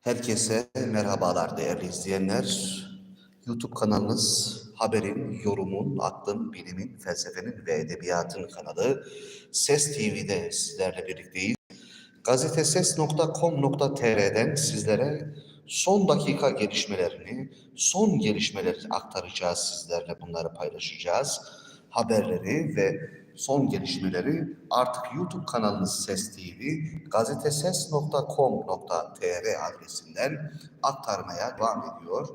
Herkese merhabalar değerli izleyenler. YouTube kanalınız haberin, yorumun, aklın, bilimin, felsefenin ve edebiyatın kanalı Ses TV'de sizlerle birlikteyiz. Gazeteses.com.tr'den sizlere son dakika gelişmelerini, son gelişmeleri aktaracağız sizlerle bunları paylaşacağız. Haberleri ve son gelişmeleri artık YouTube kanalınız Ses TV, gazeteses.com.tr adresinden aktarmaya devam ediyor.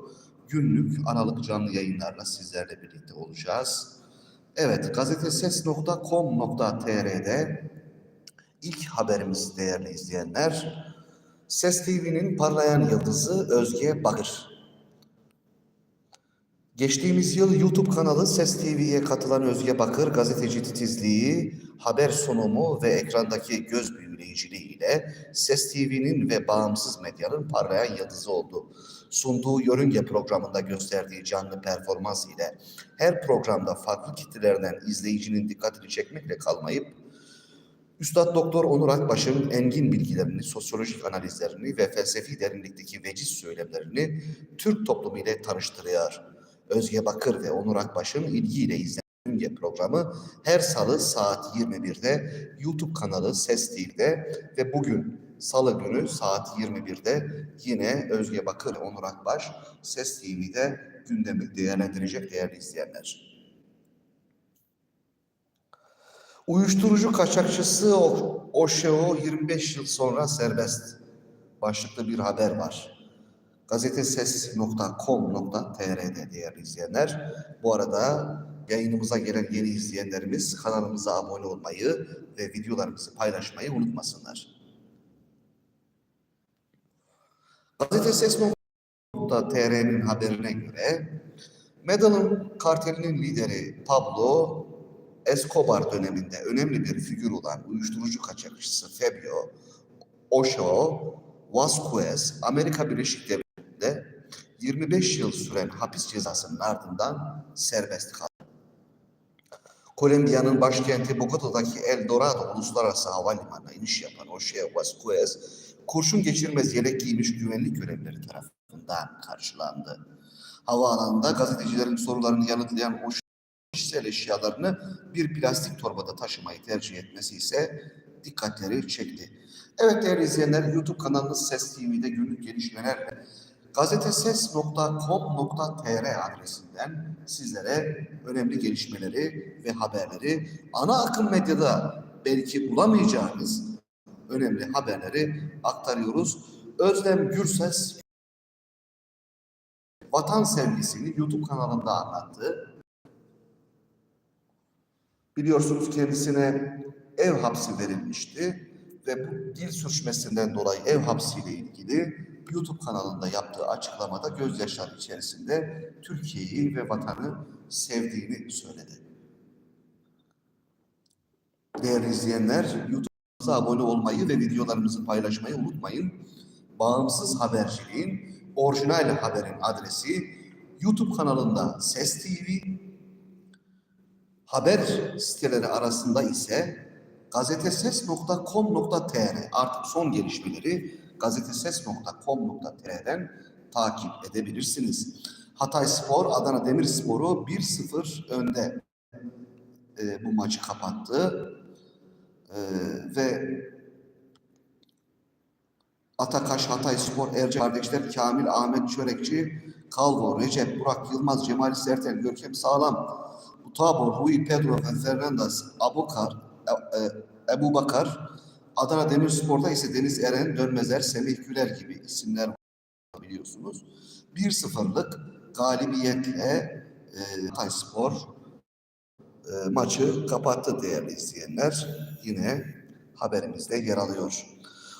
Günlük aralık canlı yayınlarla sizlerle birlikte olacağız. Evet, gazeteses.com.tr'de ilk haberimiz değerli izleyenler. Ses TV'nin parlayan yıldızı Özge Bakır. Geçtiğimiz yıl YouTube kanalı Ses TV'ye katılan Özge Bakır, gazeteci titizliği, haber sunumu ve ekrandaki göz büyüleyiciliği ile Ses TV'nin ve bağımsız medyanın parlayan yıldızı oldu. Sunduğu Yörünge programında gösterdiği canlı performans ile her programda farklı kitlelerden izleyicinin dikkatini çekmekle kalmayıp, Üstad Doktor Onur Akbaş'ın engin bilgilerini, sosyolojik analizlerini ve felsefi derinlikteki veciz söylemlerini Türk toplumu ile tanıştırıyor. Özge Bakır ve Onur Akbaş'ın ilgiyle izlenen programı her salı saat 21'de YouTube kanalı Ses TV'de ve bugün salı günü saat 21'de yine Özge Bakır ve Onur Akbaş Ses TV'de gündemi değerlendirecek değerli izleyenler. Uyuşturucu kaçakçısı Oşeo 25 yıl sonra serbest başlıklı bir haber var. Gazeteses.com.tr'de değerli izleyenler. Bu arada yayınımıza gelen yeni izleyenlerimiz kanalımıza abone olmayı ve videolarımızı paylaşmayı unutmasınlar. Gazeteses.com.tr'nin haberine göre Medellin kartelinin lideri Pablo Escobar döneminde önemli bir figür olan uyuşturucu kaçakçısı Fabio Ochoa Vasquez Amerika Birleşik Devletleri'nde 25 yıl süren hapis cezasının ardından serbest kaldı. Kolombiya'nın başkenti Bogota'daki El Dorado Uluslararası Havalimanı'na iniş yapan Ochoa Vasquez, kurşun geçirmez yelek giymiş güvenlik görevlileri tarafından karşılandı. Havaalanında gazetecilerin sorularını yanıtlayan Ochoa kişisel eşyalarını bir plastik torbada taşımayı tercih etmesi ise dikkatleri çekti. Evet değerli izleyenler YouTube kanalımız Ses TV'de günlük gelişmelerle gazeteses.com.tr adresinden sizlere önemli gelişmeleri ve haberleri ana akım medyada belki bulamayacağınız önemli haberleri aktarıyoruz. Özlem Gürses vatan sevgisini YouTube kanalında anlattı. Biliyorsunuz kendisine ev hapsi verilmişti ve bu dil sürçmesinden dolayı ev hapsiyle ilgili YouTube kanalında yaptığı açıklamada gözyaşları içerisinde Türkiye'yi ve vatanı sevdiğini söyledi. Değerli izleyenler, YouTube'umuza abone olmayı ve videolarımızı paylaşmayı unutmayın. Bağımsız haberciliğin orijinal haberin adresi YouTube kanalında Ses TV, Haber siteleri arasında ise gazeteses.com.tr artık son gelişmeleri gazeteses.com.tr'den takip edebilirsiniz. Hatay Spor, Adana Demirspor'u 1-0 önde e, bu maçı kapattı. E, ve Atakaş, Hatay Spor, Erce kardeşler, Kamil, Ahmet Çörekçi, Kalvo, Recep, Burak Yılmaz, Cemal Sertel, Görkem Sağlam, Gustavo, Rui Pedro ve Fernandes, Abukar, e, e, Ebu Bakar, Adana Demirspor'da ise Deniz Eren, Dönmezer, Semih Güler gibi isimler biliyorsunuz. 1-0'lık galibiyetle e, Hatay Spor e, maçı kapattı değerli izleyenler. Yine haberimizde yer alıyor.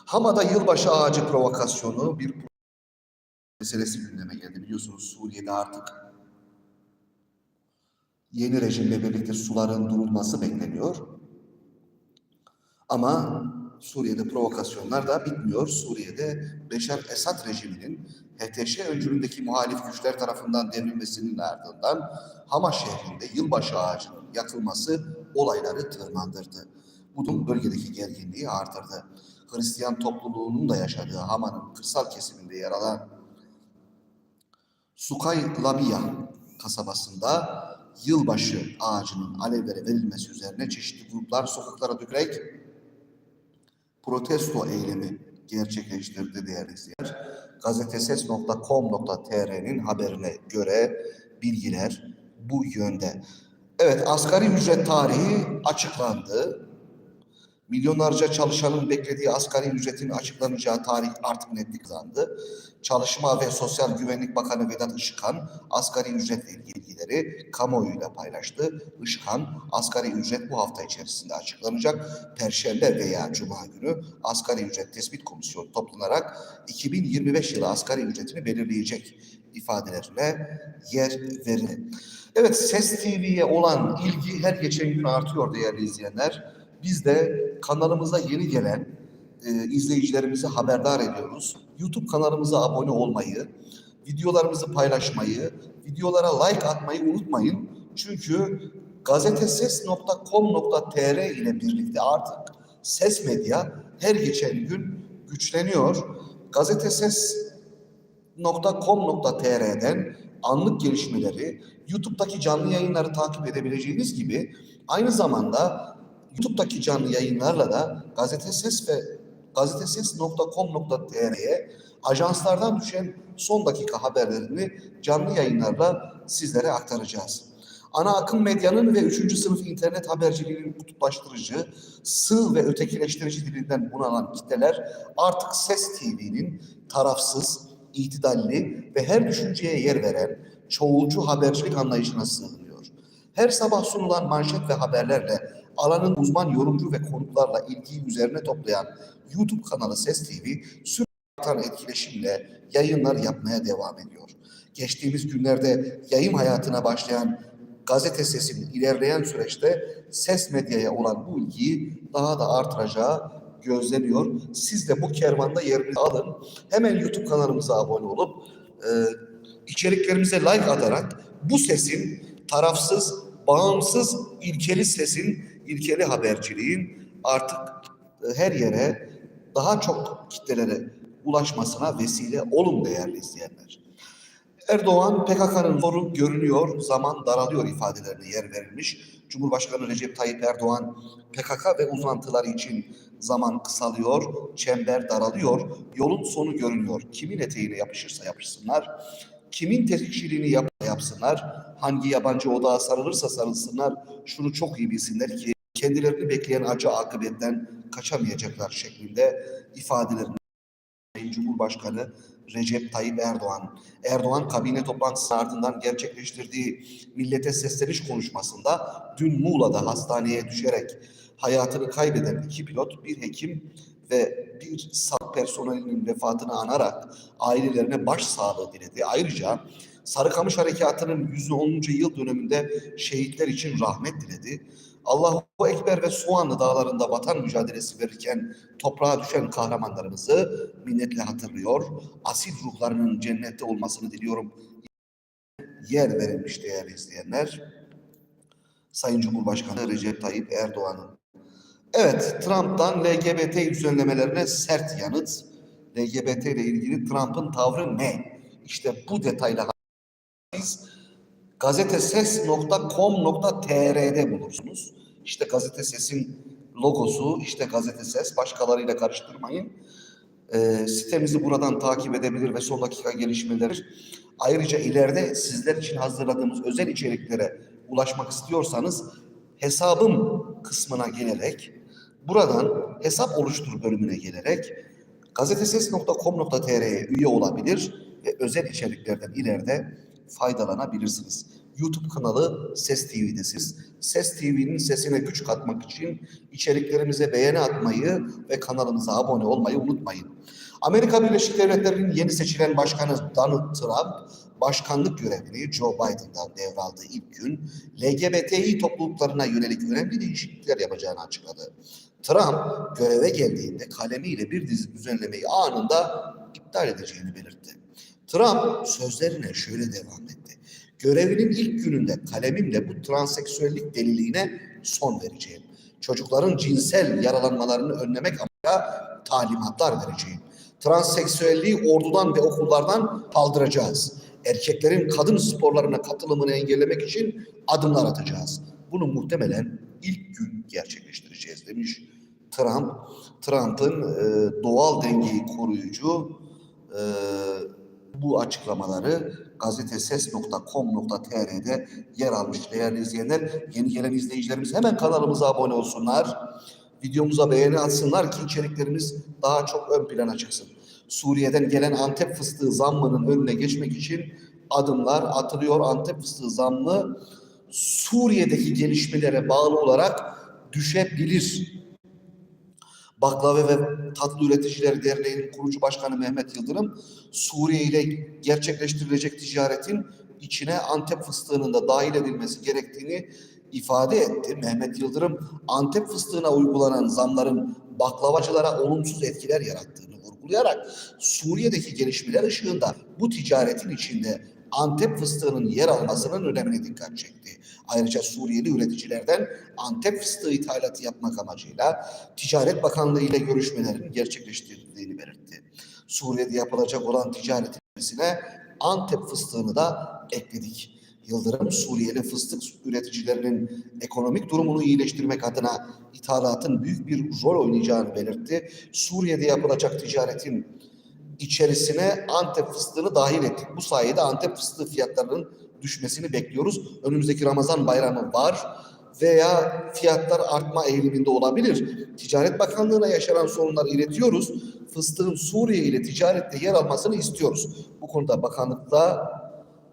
Hama'da yılbaşı ağacı provokasyonu bir meselesi gündeme geldi. Biliyorsunuz Suriye'de artık yeni rejimle birlikte suların durulması bekleniyor. Ama Suriye'de provokasyonlar da bitmiyor. Suriye'de Beşar Esad rejiminin HTŞ öncülüğündeki muhalif güçler tarafından devrilmesinin ardından Hama şehrinde yılbaşı ağacının yakılması olayları tırmandırdı. Bu durum bölgedeki gerginliği artırdı. Hristiyan topluluğunun da yaşadığı Hama'nın kırsal kesiminde yer alan Sukay Lamia kasabasında yılbaşı ağacının alevlere verilmesi üzerine çeşitli gruplar sokaklara dökerek protesto eylemi gerçekleştirdi değerli izleyiciler. Gazeteses.com.tr'nin haberine göre bilgiler bu yönde. Evet asgari ücret tarihi açıklandı. Milyonlarca çalışanın beklediği asgari ücretin açıklanacağı tarih artık netlik kazandı. Çalışma ve Sosyal Güvenlik Bakanı Vedat Işıkhan asgari ücretle ilgili bilgileri kamuoyuyla paylaştı. Işıkhan asgari ücret bu hafta içerisinde açıklanacak. Perşembe veya Cuma günü asgari ücret tespit komisyonu toplanarak 2025 yılı asgari ücretini belirleyecek ifadelerine yer verildi. Evet Ses TV'ye olan ilgi her geçen gün artıyor değerli izleyenler. Biz de kanalımıza yeni gelen e, izleyicilerimizi haberdar ediyoruz. YouTube kanalımıza abone olmayı, videolarımızı paylaşmayı, videolara like atmayı unutmayın. Çünkü gazeteses.com.tr ile birlikte artık ses medya her geçen gün güçleniyor. Gazeteses.com.tr'den anlık gelişmeleri, YouTube'daki canlı yayınları takip edebileceğiniz gibi aynı zamanda YouTube'daki canlı yayınlarla da gazeteses ve gazeteses.com.tr'ye ajanslardan düşen son dakika haberlerini canlı yayınlarla sizlere aktaracağız. Ana akım medyanın ve 3. sınıf internet haberciliğinin kutuplaştırıcı, sığ ve ötekileştirici dilinden bunalan kitleler artık Ses TV'nin tarafsız, itidalli ve her düşünceye yer veren çoğulcu habercilik anlayışına sığınıyor. Her sabah sunulan manşet ve haberlerle alanın uzman yorumcu ve konuklarla ilgiyi üzerine toplayan YouTube kanalı Ses TV sürekli etkileşimle yayınlar yapmaya devam ediyor. Geçtiğimiz günlerde yayın hayatına başlayan gazete sesinin ilerleyen süreçte ses medyaya olan bu ilgiyi daha da artıracağı gözleniyor. Siz de bu kervanda yerinizi alın. Hemen YouTube kanalımıza abone olup e, içeriklerimize like atarak bu sesin tarafsız, bağımsız, ilkeli sesin, ilkeli haberciliğin artık e, her yere daha çok kitlelere ulaşmasına vesile olun değerli izleyenler. Erdoğan PKK'nın zoru görünüyor, zaman daralıyor ifadelerine yer verilmiş. Cumhurbaşkanı Recep Tayyip Erdoğan PKK ve uzantıları için zaman kısalıyor, çember daralıyor, yolun sonu görünüyor. Kimin eteğine yapışırsa yapışsınlar, kimin tetikçiliğini yap yapsınlar, hangi yabancı odağa sarılırsa sarılsınlar, şunu çok iyi bilsinler ki kendilerini bekleyen acı akıbetten kaçamayacaklar şeklinde ifadelerini Cumhurbaşkanı Recep Tayyip Erdoğan, Erdoğan kabine toplantısının ardından gerçekleştirdiği millete sesleniş konuşmasında dün Muğla'da hastaneye düşerek hayatını kaybeden iki pilot, bir hekim ve bir sağlık personelinin vefatını anarak ailelerine başsağlığı diledi. Ayrıca Sarıkamış Harekatı'nın 110. yıl döneminde şehitler için rahmet diledi. Allahu Ekber ve Soğanlı dağlarında vatan mücadelesi verirken toprağa düşen kahramanlarımızı minnetle hatırlıyor. Asil ruhlarının cennette olmasını diliyorum. Yer verilmiş değerli izleyenler. Sayın Cumhurbaşkanı Recep Tayyip Erdoğan'ın. Evet, Trump'tan LGBT düzenlemelerine sert yanıt. LGBT ile ilgili Trump'ın tavrı ne? İşte bu detayla biz gazeteses.com.tr'de bulursunuz. İşte gazete sesin logosu, işte gazete ses. Başkalarıyla karıştırmayın. Ee, sitemizi buradan takip edebilir ve son dakika gelişmeleri. Ayrıca ileride sizler için hazırladığımız özel içeriklere ulaşmak istiyorsanız hesabım kısmına gelerek buradan hesap oluştur bölümüne gelerek gazeteses.com.tr'ye üye olabilir ve özel içeriklerden ileride faydalanabilirsiniz. YouTube kanalı Ses TV'desiniz. Ses TV'nin sesine güç katmak için içeriklerimize beğeni atmayı ve kanalımıza abone olmayı unutmayın. Amerika Birleşik Devletleri'nin yeni seçilen başkanı Donald Trump, başkanlık görevini Joe Biden'dan devraldığı ilk gün LGBTİ topluluklarına yönelik önemli değişiklikler yapacağını açıkladı. Trump göreve geldiğinde kalemiyle bir dizi düzenlemeyi anında iptal edeceğini belirtti. Trump sözlerine şöyle devam etti. Görevinin ilk gününde kalemimle bu transseksüellik deliliğine son vereceğim. Çocukların cinsel yaralanmalarını önlemek amacıyla talimatlar vereceğim. Transseksüelliği ordudan ve okullardan kaldıracağız. Erkeklerin kadın sporlarına katılımını engellemek için adımlar atacağız. Bunu muhtemelen ilk gün gerçekleştireceğiz demiş Trump. Trump'ın e, doğal dengeyi koruyucu e, bu açıklamaları gazeteses.com.tr'de yer almış değerli izleyenler. Yeni gelen izleyicilerimiz hemen kanalımıza abone olsunlar. Videomuza beğeni atsınlar ki içeriklerimiz daha çok ön plana çıksın. Suriye'den gelen Antep fıstığı zammının önüne geçmek için adımlar atılıyor. Antep fıstığı zammı Suriye'deki gelişmelere bağlı olarak düşebilir. Baklava ve Tatlı Üreticileri Derneği'nin kurucu başkanı Mehmet Yıldırım, Suriye ile gerçekleştirilecek ticaretin içine Antep fıstığının da dahil edilmesi gerektiğini ifade etti. Mehmet Yıldırım, Antep fıstığına uygulanan zamların baklavacılara olumsuz etkiler yarattığını vurgulayarak Suriye'deki gelişmeler ışığında bu ticaretin içinde Antep fıstığının yer almasının önemine dikkat çekti. Ayrıca Suriyeli üreticilerden Antep fıstığı ithalatı yapmak amacıyla Ticaret Bakanlığı ile görüşmelerin gerçekleştirildiğini belirtti. Suriye'de yapılacak olan ticaret ilgisine Antep fıstığını da ekledik. Yıldırım, Suriyeli fıstık üreticilerinin ekonomik durumunu iyileştirmek adına ithalatın büyük bir rol oynayacağını belirtti. Suriye'de yapılacak ticaretin içerisine Antep fıstığını dahil ettik. Bu sayede Antep fıstığı fiyatlarının düşmesini bekliyoruz. Önümüzdeki Ramazan bayramı var veya fiyatlar artma eğiliminde olabilir. Ticaret Bakanlığı'na yaşanan sorunları iletiyoruz. Fıstığın Suriye ile ticarette yer almasını istiyoruz. Bu konuda bakanlıkla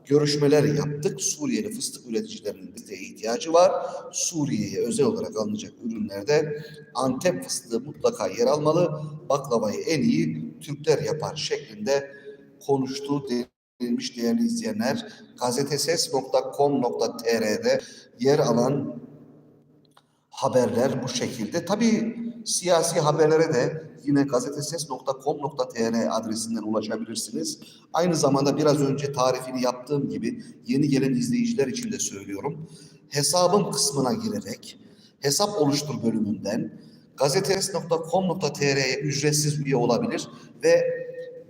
görüşmeler yaptık. Suriyeli fıstık üreticilerinin bize ihtiyacı var. Suriye'ye özel olarak alınacak ürünlerde Antep fıstığı mutlaka yer almalı. Baklavayı en iyi Türkler yapar şeklinde konuştu denilmiş değerli izleyenler. Gazeteses.com.tr'de yer alan haberler bu şekilde. Tabii siyasi haberlere de yine gazeteses.com.tr adresinden ulaşabilirsiniz. Aynı zamanda biraz önce tarifini yaptığım gibi yeni gelen izleyiciler için de söylüyorum. Hesabım kısmına girerek hesap oluştur bölümünden gazeteses.com.tr'ye ücretsiz üye olabilir ve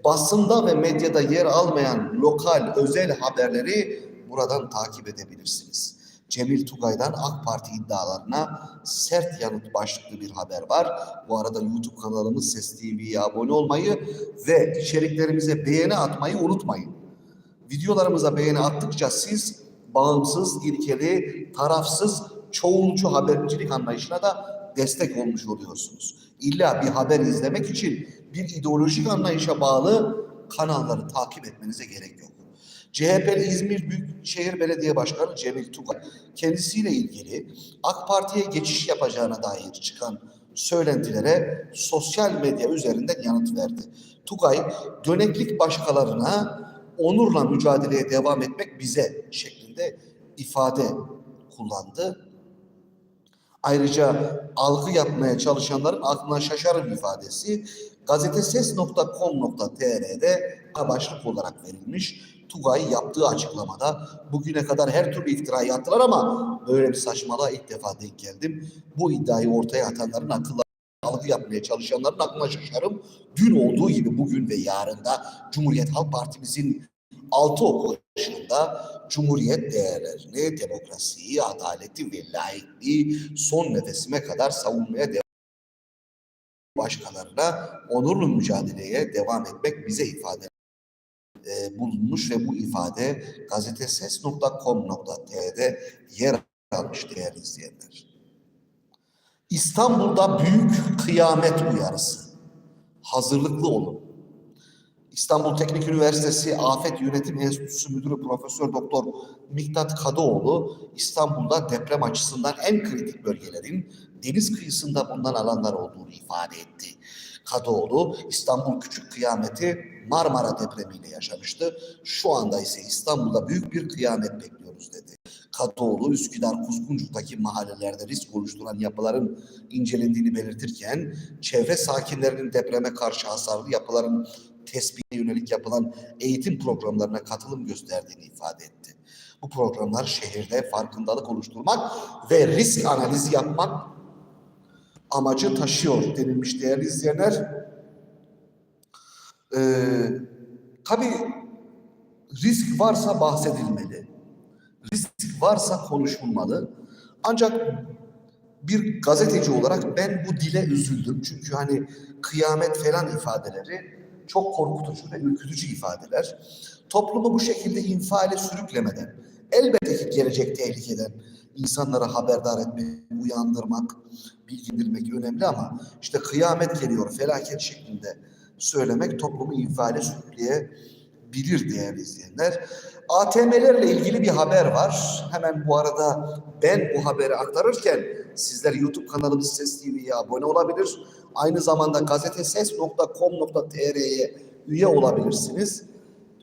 basında ve medyada yer almayan lokal özel haberleri buradan takip edebilirsiniz. Cemil Tugay'dan AK Parti iddialarına sert yanıt başlıklı bir haber var. Bu arada YouTube kanalımız Ses TV'ye abone olmayı ve içeriklerimize beğeni atmayı unutmayın. Videolarımıza beğeni attıkça siz bağımsız, ilkeli, tarafsız, çoğulcu habercilik anlayışına da destek olmuş oluyorsunuz. İlla bir haber izlemek için bir ideolojik anlayışa bağlı kanalları takip etmenize gerek yok. CHP'li İzmir Büyükşehir Belediye Başkanı Cemil Tugay kendisiyle ilgili AK Parti'ye geçiş yapacağına dair çıkan söylentilere sosyal medya üzerinden yanıt verdi. Tugay, döneklik başkalarına onurla mücadeleye devam etmek bize şeklinde ifade kullandı. Ayrıca algı yapmaya çalışanların aklına şaşarım ifadesi gazeteses.com.tr'de başlık olarak verilmiş. Tugay yaptığı açıklamada bugüne kadar her türlü iftirayı attılar ama böyle bir saçmalığa ilk defa denk geldim. Bu iddiayı ortaya atanların akıllı algı yapmaya çalışanların aklına şaşarım. Dün olduğu gibi bugün ve yarın da Cumhuriyet Halk Partimizin altı okul Cumhuriyet değerlerini, demokrasiyi, adaleti ve laikliği son nefesime kadar savunmaya devam başkalarına onurlu mücadeleye devam etmek bize ifade e, bulunmuş ve bu ifade gazeteses.com.tr'de yer almış değerli izleyenler. İstanbul'da büyük kıyamet uyarısı. Hazırlıklı olun. İstanbul Teknik Üniversitesi Afet Yönetim Enstitüsü Müdürü Profesör Doktor Miktat Kadıoğlu İstanbul'da deprem açısından en kritik bölgelerin deniz kıyısında bulunan alanlar olduğunu ifade etti. Kadıoğlu İstanbul Küçük Kıyameti Marmara depremiyle yaşamıştı. Şu anda ise İstanbul'da büyük bir kıyamet bekliyoruz dedi. Kadıoğlu Üsküdar Kuzguncuk'taki mahallelerde risk oluşturan yapıların incelendiğini belirtirken çevre sakinlerinin depreme karşı hasarlı yapıların tespitine yönelik yapılan eğitim programlarına katılım gösterdiğini ifade etti. Bu programlar şehirde farkındalık oluşturmak ve risk analizi yapmak amacı taşıyor denilmiş değerli izleyenler. Ee, tabii risk varsa bahsedilmeli. Risk varsa konuşulmalı. Ancak bir gazeteci olarak ben bu dile üzüldüm. Çünkü hani kıyamet falan ifadeleri çok korkutucu ve ürkütücü ifadeler. Toplumu bu şekilde infiale sürüklemeden, elbette ki gelecek tehlikeden insanları haberdar etmek, uyandırmak, bilgilendirmek önemli ama işte kıyamet geliyor, felaket şeklinde söylemek toplumu infiale sürükleyebilir değerli izleyenler. ATM'lerle ilgili bir haber var. Hemen bu arada ben bu haberi aktarırken sizler YouTube kanalımız Ses TV'ye abone olabilir. Aynı zamanda gazeteses.com.tr'ye üye olabilirsiniz.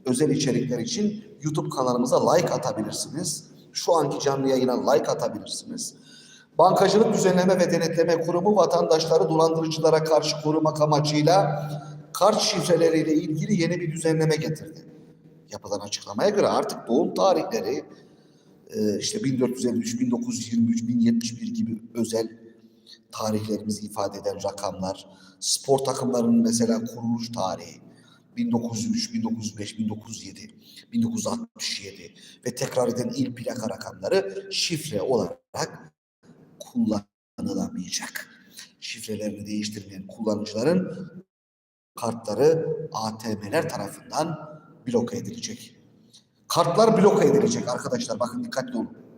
Özel içerikler için YouTube kanalımıza like atabilirsiniz. Şu anki canlı yayına like atabilirsiniz. Bankacılık Düzenleme ve Denetleme Kurumu vatandaşları dolandırıcılara karşı korumak amacıyla kart şifreleriyle ilgili yeni bir düzenleme getirdi. Yapılan açıklamaya göre artık doğum tarihleri e, işte 1453, 1923, 1071 gibi özel tarihlerimizi ifade eden rakamlar, spor takımlarının mesela kuruluş tarihi 1903, 1905, 1907, 1967 ve tekrar eden il plaka rakamları şifre olarak kullanılamayacak. Şifrelerini değiştirmeyen kullanıcıların kartları ATM'ler tarafından bloke edilecek. Kartlar bloke edilecek arkadaşlar. Bakın dikkatli olun.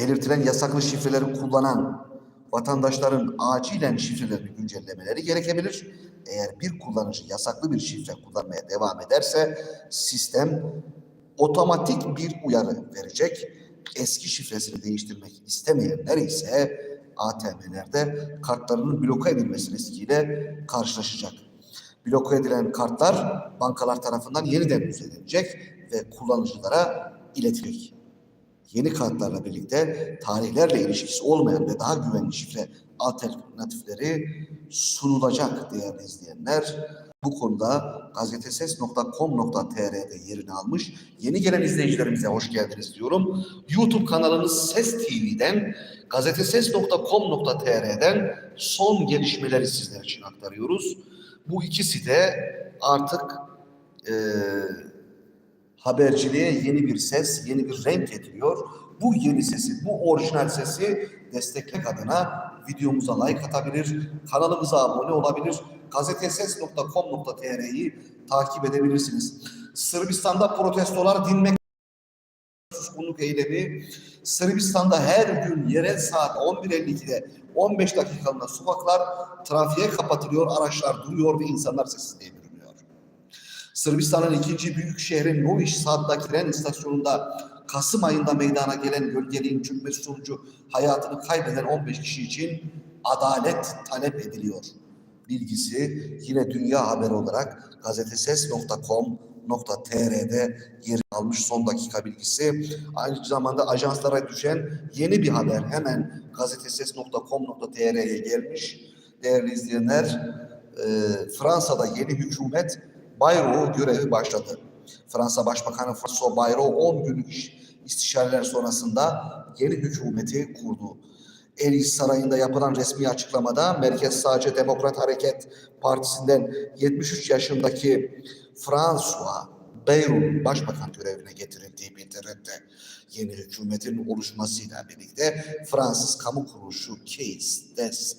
Belirtilen yasaklı şifreleri kullanan vatandaşların acilen şifrelerini güncellemeleri gerekebilir. Eğer bir kullanıcı yasaklı bir şifre kullanmaya devam ederse sistem otomatik bir uyarı verecek. Eski şifresini değiştirmek istemeyenler ise ATM'lerde kartlarının bloke edilmesi riskiyle karşılaşacak. Bloke edilen kartlar bankalar tarafından yeniden düzenlenecek ve kullanıcılara iletilecek. Yeni kartlarla birlikte tarihlerle ilişkisi olmayan ve daha güvenli şifre alternatifleri sunulacak değerli izleyenler. Bu konuda gazeteses.com.tr'de yerini almış. Yeni gelen izleyicilerimize hoş geldiniz diyorum. YouTube kanalımız Ses TV'den, gazeteses.com.tr'den son gelişmeleri sizler için aktarıyoruz. Bu ikisi de artık eee haberciliğe yeni bir ses, yeni bir renk getiriyor. Bu yeni sesi, bu orijinal sesi desteklemek adına videomuza like atabilir, kanalımıza abone olabilir, gazeteses.com.tr'yi takip edebilirsiniz. Sırbistan'da protestolar dinmek suskunluk eylemi Sırbistan'da her gün yerel saat 11.52'de 15 dakikalığına sokaklar trafiğe kapatılıyor, araçlar duruyor ve insanlar sessizliğe. Sırbistan'ın ikinci büyük şehri Novi Sad'daki tren istasyonunda Kasım ayında meydana gelen gölgeliğin çökmesi sonucu hayatını kaybeden 15 kişi için adalet talep ediliyor. Bilgisi yine dünya haberi olarak gazeteses.com.tr'de yer almış son dakika bilgisi. Aynı zamanda ajanslara düşen yeni bir haber hemen gazeteses.com.tr'ye gelmiş. Değerli izleyenler, e, Fransa'da yeni hükümet Bayrou görevi başladı. Fransa Başbakanı François Bayrou 10 günlük iş, istişareler sonrasında yeni hükümeti kurdu. Ellis Sarayı'nda yapılan resmi açıklamada Merkez Sağcı Demokrat Hareket Partisi'nden 73 yaşındaki François Bayrou başbakan görevine getirildiği bildirildi. Yeni hükümetin oluşmasıyla birlikte Fransız kamu kuruluşu Caisse des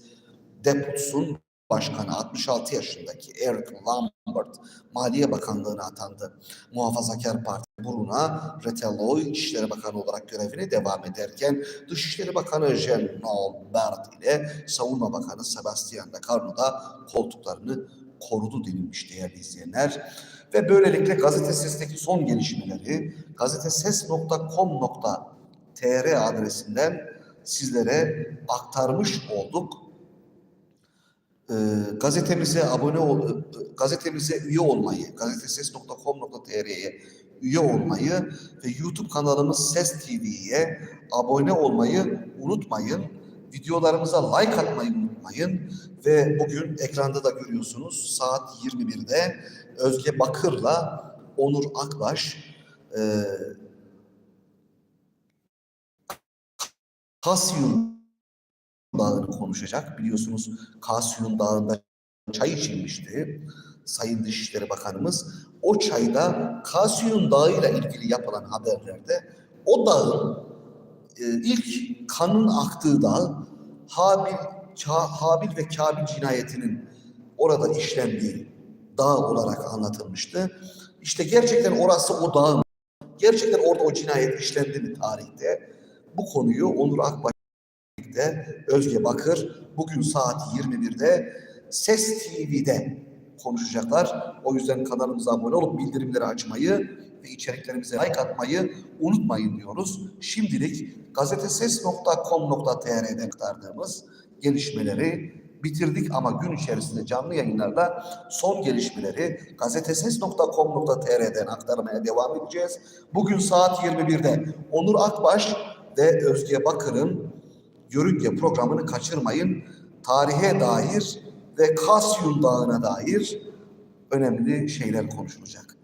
Depot'un Başkanı 66 yaşındaki Eric Lambert Maliye Bakanlığı'na atandı. Muhafazakar Parti Bruna Retelloy İçişleri Bakanı olarak görevine devam ederken Dışişleri Bakanı Jean Albert ile Savunma Bakanı Sebastian de Carno da koltuklarını korudu denilmiş değerli izleyenler. Ve böylelikle Gazete Ses'teki son gelişmeleri gazeteses.com.tr adresinden sizlere aktarmış olduk e, gazetemize abone ol, gazetemize üye olmayı, gazeteses.com.tr'ye üye olmayı ve YouTube kanalımız Ses TV'ye abone olmayı unutmayın. Videolarımıza like atmayı unutmayın ve bugün ekranda da görüyorsunuz saat 21'de Özge Bakır'la Onur Akbaş e, Kasyum Dağı'nı konuşacak. Biliyorsunuz Kasyum Dağı'nda çay içilmişti. Sayın Dışişleri Bakanımız o çayda Kasyum Dağı ile ilgili yapılan haberlerde o dağın e, ilk kanın aktığı dağ Habil, Ka- Habil ve Kabil cinayetinin orada işlendiği dağ olarak anlatılmıştı. İşte gerçekten orası o dağın, gerçekten orada o cinayet işlendi mi tarihte? Bu konuyu Onur Akbaş de Özge Bakır bugün saat 21'de Ses TV'de konuşacaklar. O yüzden kanalımıza abone olup bildirimleri açmayı ve içeriklerimize like atmayı unutmayın diyoruz. Şimdilik gazeteses.com.tr'den aktardığımız gelişmeleri bitirdik ama gün içerisinde canlı yayınlarla son gelişmeleri gazeteses.com.tr'den aktarmaya devam edeceğiz. Bugün saat 21'de Onur Akbaş ve Özge Bakır'ın Yörünge programını kaçırmayın. Tarihe dair ve Kasyum Dağı'na dair önemli şeyler konuşulacak.